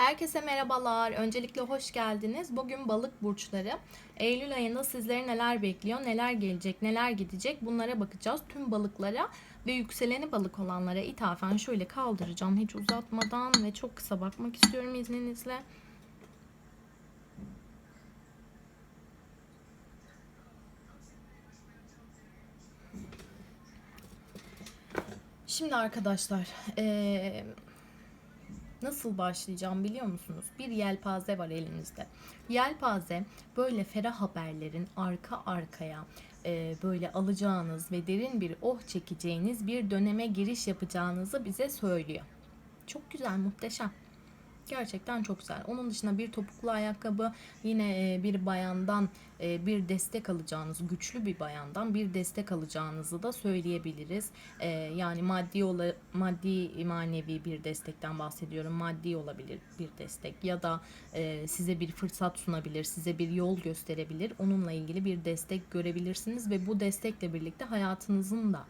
Herkese merhabalar. Öncelikle hoş geldiniz. Bugün balık burçları. Eylül ayında sizleri neler bekliyor, neler gelecek, neler gidecek bunlara bakacağız. Tüm balıklara ve yükseleni balık olanlara ithafen şöyle kaldıracağım hiç uzatmadan ve çok kısa bakmak istiyorum izninizle. Şimdi arkadaşlar, eee Nasıl başlayacağım biliyor musunuz? Bir yelpaze var elinizde. Yelpaze böyle ferah haberlerin arka arkaya e, böyle alacağınız ve derin bir oh çekeceğiniz bir döneme giriş yapacağınızı bize söylüyor. Çok güzel, muhteşem. Gerçekten çok güzel. Onun dışında bir topuklu ayakkabı yine e, bir bayandan e, bir destek alacağınız, güçlü bir bayandan bir destek alacağınızı da söyleyebiliriz. E, yani maddi ola, maddi manevi bir destekten bahsediyorum. Maddi olabilir bir destek ya da size bir fırsat sunabilir, size bir yol gösterebilir. Onunla ilgili bir destek görebilirsiniz ve bu destekle birlikte hayatınızın da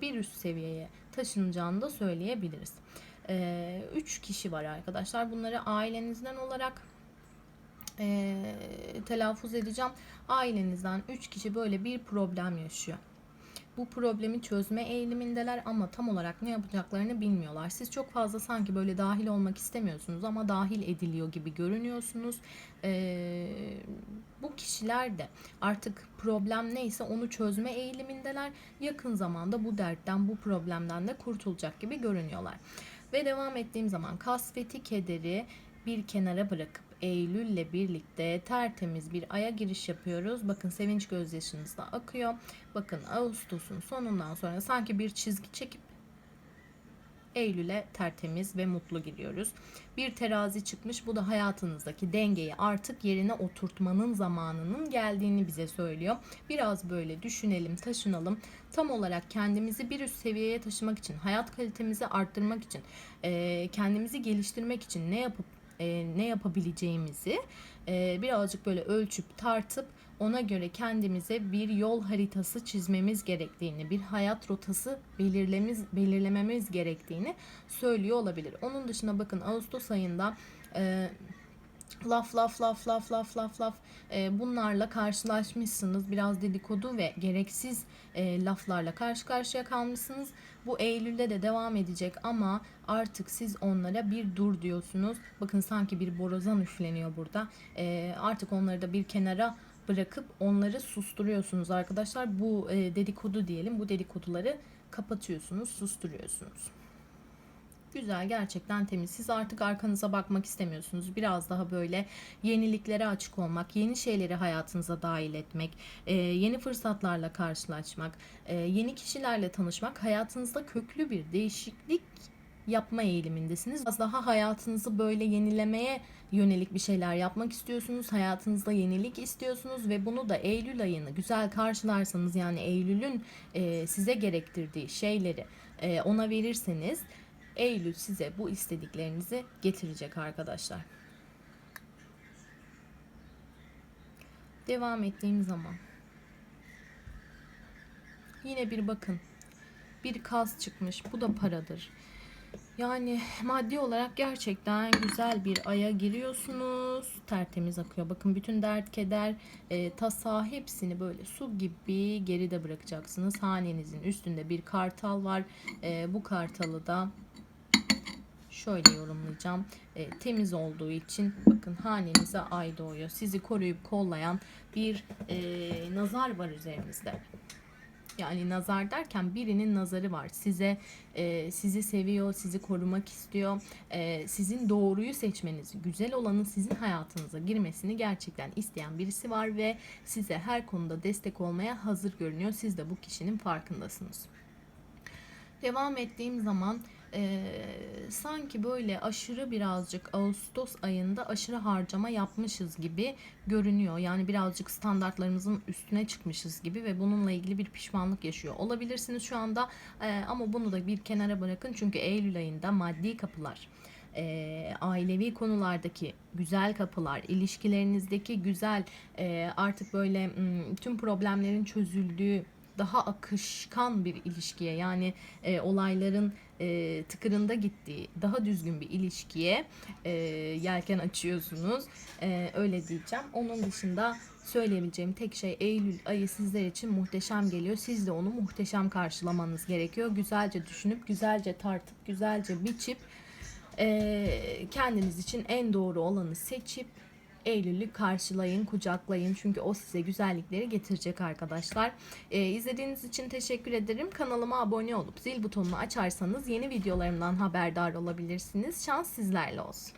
bir üst seviyeye taşınacağını da söyleyebiliriz. 3 kişi var arkadaşlar. Bunları ailenizden olarak e, telaffuz edeceğim. Ailenizden 3 kişi böyle bir problem yaşıyor. Bu problemi çözme eğilimindeler ama tam olarak ne yapacaklarını bilmiyorlar. Siz çok fazla sanki böyle dahil olmak istemiyorsunuz ama dahil ediliyor gibi görünüyorsunuz. Ee, bu kişiler de artık problem neyse onu çözme eğilimindeler. Yakın zamanda bu dertten, bu problemden de kurtulacak gibi görünüyorlar. Ve devam ettiğim zaman kasveti kederi bir kenara bırakıp Eylül'le birlikte tertemiz bir aya giriş yapıyoruz. Bakın sevinç gözyaşınız da akıyor. Bakın Ağustos'un sonundan sonra sanki bir çizgi çekip Eylül'e tertemiz ve mutlu giriyoruz. Bir terazi çıkmış. Bu da hayatınızdaki dengeyi artık yerine oturtmanın zamanının geldiğini bize söylüyor. Biraz böyle düşünelim, taşınalım. Tam olarak kendimizi bir üst seviyeye taşımak için, hayat kalitemizi arttırmak için, kendimizi geliştirmek için ne yapıp ne yapabileceğimizi birazcık böyle ölçüp tartıp ona göre kendimize bir yol haritası çizmemiz gerektiğini, bir hayat rotası belirlememiz, belirlememiz gerektiğini söylüyor olabilir. Onun dışında bakın Ağustos ayında e, laf laf laf laf laf laf laf e, bunlarla karşılaşmışsınız. Biraz dedikodu ve gereksiz e, laflarla karşı karşıya kalmışsınız. Bu Eylül'de de devam edecek ama artık siz onlara bir dur diyorsunuz. Bakın sanki bir borazan üfleniyor burada. E, artık onları da bir kenara bırakıp onları susturuyorsunuz arkadaşlar. Bu e, dedikodu diyelim. Bu dedikoduları kapatıyorsunuz, susturuyorsunuz. Güzel gerçekten temiz. Siz artık arkanıza bakmak istemiyorsunuz. Biraz daha böyle yeniliklere açık olmak, yeni şeyleri hayatınıza dahil etmek, e, yeni fırsatlarla karşılaşmak, e, yeni kişilerle tanışmak hayatınızda köklü bir değişiklik yapma eğilimindesiniz. Az daha hayatınızı böyle yenilemeye yönelik bir şeyler yapmak istiyorsunuz. Hayatınızda yenilik istiyorsunuz ve bunu da Eylül ayını güzel karşılarsanız yani Eylül'ün e, size gerektirdiği şeyleri e, ona verirseniz Eylül size bu istediklerinizi getirecek arkadaşlar. Devam ettiğim zaman yine bir bakın bir kaz çıkmış. Bu da paradır. Yani maddi olarak gerçekten güzel bir aya giriyorsunuz. Tertemiz akıyor. Bakın bütün dert, keder, e, tasa hepsini böyle su gibi geride bırakacaksınız. Hanenizin üstünde bir kartal var. E, bu kartalı da şöyle yorumlayacağım. E, temiz olduğu için bakın hanenize ay doğuyor. Sizi koruyup kollayan bir e, nazar var üzerinizde. Yani nazar derken birinin nazarı var. Size e, sizi seviyor, sizi korumak istiyor. E, sizin doğruyu seçmenizi, güzel olanın sizin hayatınıza girmesini gerçekten isteyen birisi var ve size her konuda destek olmaya hazır görünüyor. Siz de bu kişinin farkındasınız. Devam ettiğim zaman e, sanki böyle aşırı birazcık Ağustos ayında aşırı harcama yapmışız gibi görünüyor. Yani birazcık standartlarımızın üstüne çıkmışız gibi ve bununla ilgili bir pişmanlık yaşıyor olabilirsiniz şu anda. E, ama bunu da bir kenara bırakın çünkü Eylül ayında maddi kapılar e, ailevi konulardaki güzel kapılar, ilişkilerinizdeki güzel e, artık böyle tüm problemlerin çözüldüğü daha akışkan bir ilişkiye yani e, olayların e, tıkırında gittiği daha düzgün bir ilişkiye e, yelken açıyorsunuz. E, öyle diyeceğim. Onun dışında söyleyebileceğim tek şey Eylül ayı sizler için muhteşem geliyor. Siz de onu muhteşem karşılamanız gerekiyor. Güzelce düşünüp, güzelce tartıp, güzelce biçip e, kendiniz için en doğru olanı seçip Eylül'ü karşılayın, kucaklayın. Çünkü o size güzellikleri getirecek arkadaşlar. Ee, izlediğiniz için teşekkür ederim. Kanalıma abone olup zil butonunu açarsanız yeni videolarımdan haberdar olabilirsiniz. Şans sizlerle olsun.